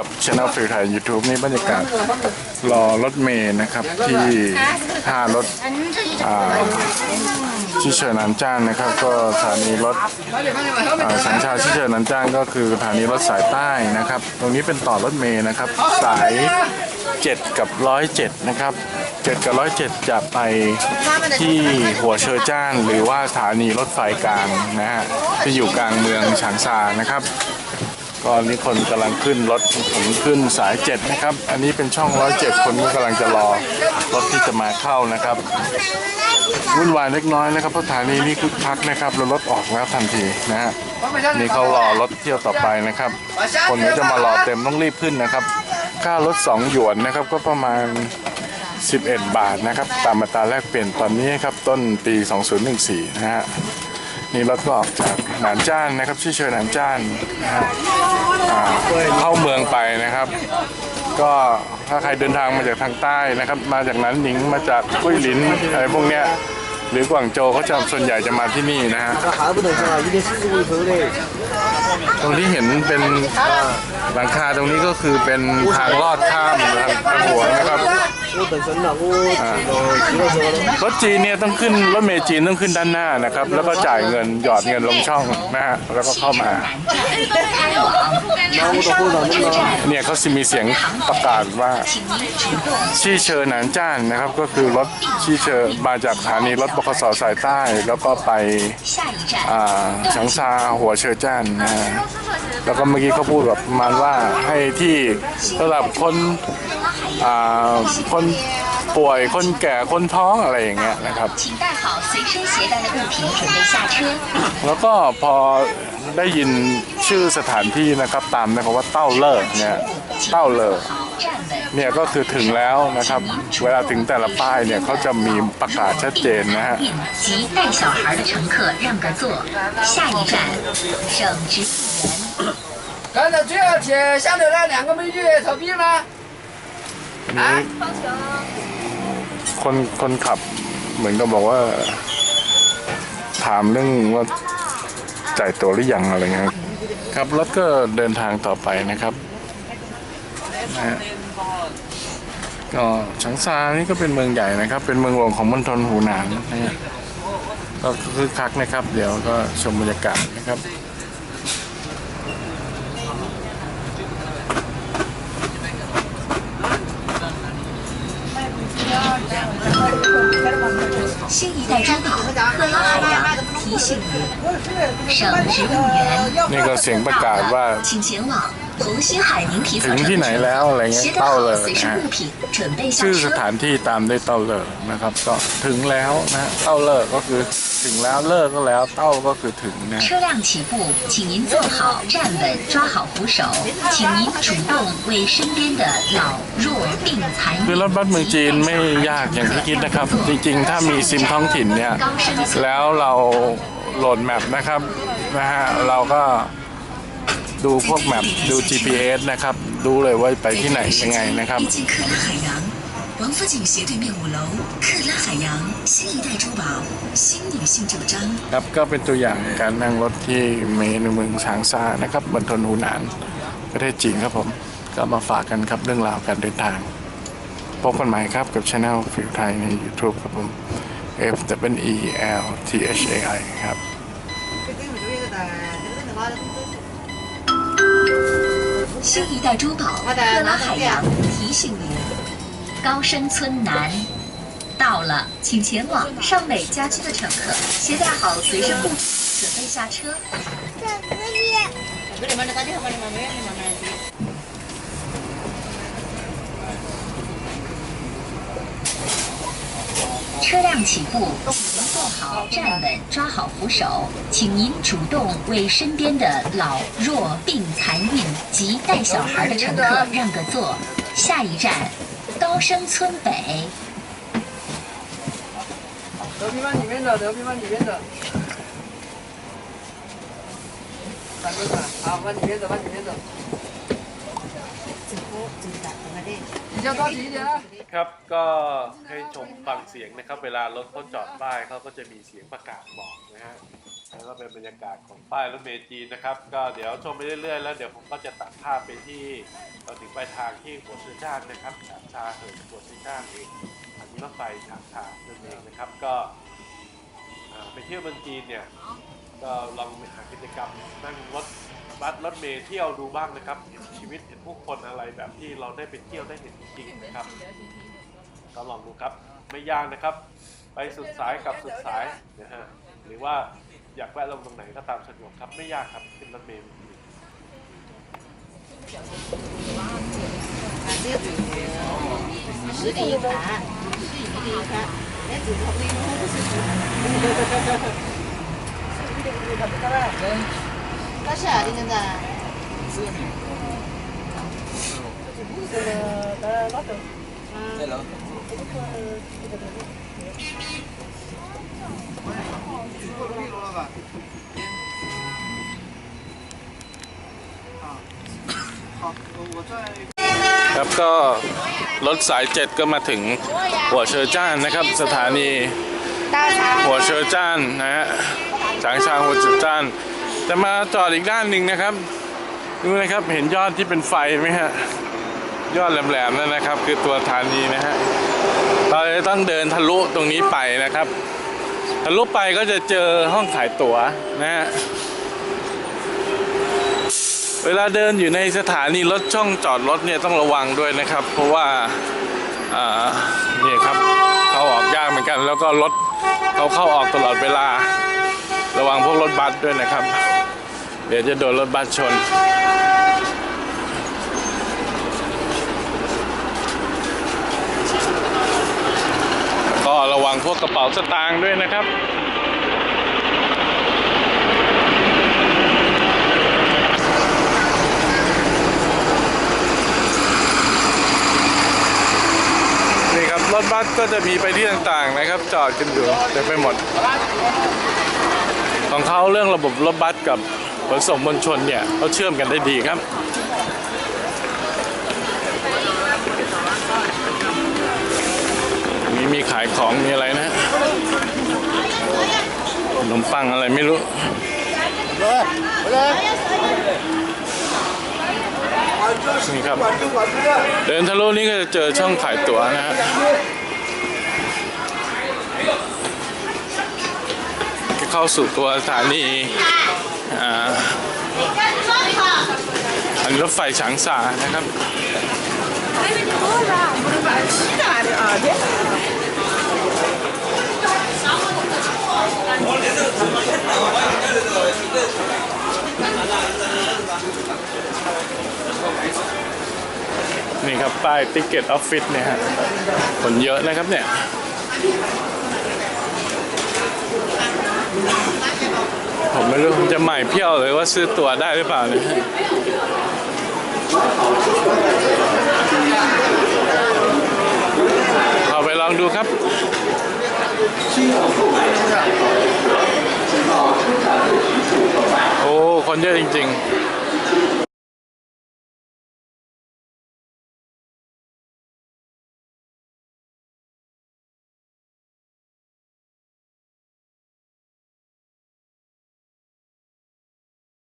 กับช anel ฟิลไทย YouTube นี่บรรยากาศรอรถเมย์นะครับ ที่ท่ารถอ่าที่เชิญนันจ้านนะครับ ก็สถานีรถสัญชาติเชิญนันจ้านก็คือสถานีรถสายใต้นะครับ ตรงนี้เป็นต่อรถเมย์นะครับ สาย 7 กับ 107 นะครับ 7 กับ 107 จะไปที่หัวเชอจ้าน หรือว่าสถานีรถไฟกลางนะฮะที่อยู่กลางเมืองฉางซานะครับ ก็นี่คนกำลังขึ้นรถผมขึ้นสายเจ็ดนะครับ อันนี้เป็นช่องร้อยเจ็ดคนก็กำลังจะรอรถที่จะมาเข้านะครับวุ่นวายเล็กน้อยนะครับเพราะสถานีนี้คึกคักนะครับแล้วรถออกแล้วทันทีนะฮะนี่เขารอรถเที่ยวต่อไปนะครับ คนก็จะมารอเต็มต้องรีบขึ้นนะครับ ค่ารถ2หยวนนะครับก็ประมาณ 11 บาทนะครับ ตามมาตราแรกเปลี่ยนตอนนี้ครับต้นปี 2014 นะฮะ นี่รถก็ออกจากหนานจ้านนะครับชื่อเชิญหนานจ้านนะฮะอ่าเข้าเมืองไปนะครับ ก็ถ้าใครเดินทางมาจากทางใต้นะครับ มาจากนั้นหนิงมาจากกุ้ยหลินอะไรพวกเนี้ยหรือกวางโจวเขาจะส่วนใหญ่จะมาที่นี่นะฮะ 这还不等是吧？一定是自己头的。 ตรงที่เห็นเป็นหลังคาตรงนี้ก็คือเป็นทางลอดข้ามทางหัวนะครับ รถจีนเนี่ยต้องขึ้นรถเมจีนต้องขึ้นด้านหน้านะครับ แล้วก็จ่ายเงินหยอดเงินลงช่องนะฮะแล้วก็เข้ามาเนี่ยเขามีเสียงประกาศว่าชี่เชอหนานจ้านนะครับ ก็คือรถชี่เชอมาจากสถานีรถบขสสายใต้ แล้วก็ไปอ่าฉางซาหัวเชอจ้านนะแล้วก็เมื่อกี้เขาพูดแบบประมาณว่าให้ที่ระดับคน คนป่วยคนแก่คนท้องอะไรอย่างเงี้ยนะครับ 请带好随身携带的物品，准备下车。 แล้วก็พอได้ยินชื่อสถานที่นะครับตามนะครับว่าเต้าเลอร์เนี่ยเต้าเลอร์ 好，站稳。 เนี่ยก็คือถึงแล้วนะครับ เวลาถึงแต่ละป้ายเนี่ยเขาจะมีประกาศชัดเจนนะฮะ 及带小孩的乘客让个座。下一站，省直务员。刚才最后去下头那 นี้คนคนขับเหมือนก็บอกว่า ถามเรื่องว่าจ่ายตัวหรือยังอะไรเงี้ยครับรถก็เดินทางต่อไปนะครับนะฮะก็ฉังซานี่ก็เป็นเมืองใหญ่นะครับ เป็นเมืองหลวงของมณฑลหูหนานนะฮะก็คือคักนะครับ เดี๋ยวก็ชมบรรยากาศนะครับ 新一代珠宝克拉海洋提醒您：省植物园，请前往。红星海名皮草 ถึง 城 ที่ไหน 区， แล้วอะไรเงี้ 携 ย 带 เต้า 好 เลย 随 นะ 身 ฮะ 物品，准备下 ชื่อส 车。 ถานที่ตามด้วยเต้าเลอนะครับ ก็ถึงแล้วนะเต้าเลอก็คือถึงแล้วเลิกก็แล้วเต้าก็คือถึงนะ 车辆起步，请您坐好、站稳、抓好扶手，请您主动为身边的老弱病残 คือรถบัสเมืองจีนไม่ยากอย่างที่คิดนะครับ จริงๆ ถ้ามีซิมท้องถิ่นเนี่ย แล้วเราโหลดแมปนะครับนะฮะเราก็ ดูพวกแมปดู GPS นะครับ ดูเลยว่าไปที่ไหนยังไงนะครับ 进克拉海洋，王府井斜对面五楼，克拉海洋新一代珠宝新女性九章。 ครับก็เป็นตัวอย่างการนั่งรถที่เมในเมืองฉางซานะครับบนทนหูหนานประเทศจีนครับผม ก็มาฝากกันครับเรื่องราวการเดินทางพบกันใหม่ครับกับช anel ฟิวไทยใน YouTube ครับผม F W E L T H A I ครับ 新一代珠宝克拉海洋提醒您：高升村南。到了，请前往尚美家居的乘客携带好随身物品，准备下车。车辆起步，请您坐好、站稳、抓好扶手，请您主动为身边的老弱病残孕及带小孩的乘客让个座。下一站，高升村北。德平往里面走，德平往里面走。大哥哥，好，往里面走，往里面走。 ครับก็ให้ชมฟังเสียงนะครับ เวลารถเขาจอดป้ายเขาก็จะมีเสียงประกาศบอกนะฮะแล้วก็เป็นบรรยากาศของป้ายรถเมล์จีนนะครับ ก็เดี๋ยวชมไปเรื่อยๆ แล้วเดี๋ยวผมก็จะตัดภาพไปที่เราถึงปลายทางที่หัวเชื้อชาตินะครับฉางชาเหินหัวเชื้อชาติเองอันนี้รถไฟฉางชาเนั่นนะครับก็ไปเที่ยวเมืองจีนเนี่ยก็ลองไปหากิจกรรมนั่งรถ บัสรถเมล์เที่ยวดูบ้างนะครับเห็นชีวิตเห็นผู้คนอะไรแบบที่เราได้ไปเที่ยวได้เห็นจริงๆนะครับ ก็ลองดูครับไม่ยากนะครับ ไปสุดสายกับสุดสายนะฮะหรือว่าอยากแวะลงตรงไหนก็ตามสะดวกครับไม่ยากครับขึ้นรถเมล์ 十里盘，十里盘，那只是内蒙不是 那是啊，你现在。ครับก็รถสายเจ็ดก็มาถึงหัวเชอจ้านนะครับ สถานีหัวเชอจ้านนะฮะจางชางหัวเชอจ้าน จะมาจอดอีกด้านหนึ่งนะครับดูนะครับเห็นยอดที่เป็นไฟไหมฮะยอดแหลมๆนั่นนะครับ คือตัวสถานีนะฮะเราจะต้องเดินทะลุตรงนี้ไปนะครับ ทะลุไปก็จะเจอห้องขายตั๋วนะฮะเวลาเดินอยู่ในสถานีรถช่องจอดรถเนี่ยต้องระวังด้วยนะครับ เพราะว่าอ่านี่ครับเขาออกยากเหมือนกัน แล้วก็รถเขาเข้าออกตลอดเวลา ระวังพวกรถบัสด้วยนะครับ เดี๋ยวจะโดนรถบัสชน ก็ระวังพวกกระเป๋าสตางค์ด้วยนะครับนี่ครับรถบัสก็จะมีไปที่ต่างๆนะครับจอดกันอยู่เต็มไปหมด ของเขาเรื่องระบบรถบัสกับ ขนส่งมวลชนเนี่ยเขาเชื่อมกันได้ดีครับมีมีขายของมีอะไรนะขนมปังอะไรไม่รู้นี่ครับ เดินทะลุนี่ก็จะเจอช่องขายตั๋วนะฮะเข้าสู่ตัวสถานี อันนี้รถไฟฉางซานะครับนี่ครับป้ายติ๊กเก็ตออฟฟิศเนี่ยฮะคนเยอะนะครับเนี่ย ไม่รู้ผมจะใหม่เพี้ยวเลยว่าซื้อตั๋วได้หรือเปล่าเนี่ยเอาไปลองดูครับโอ้ คนเยอะจริง ๆ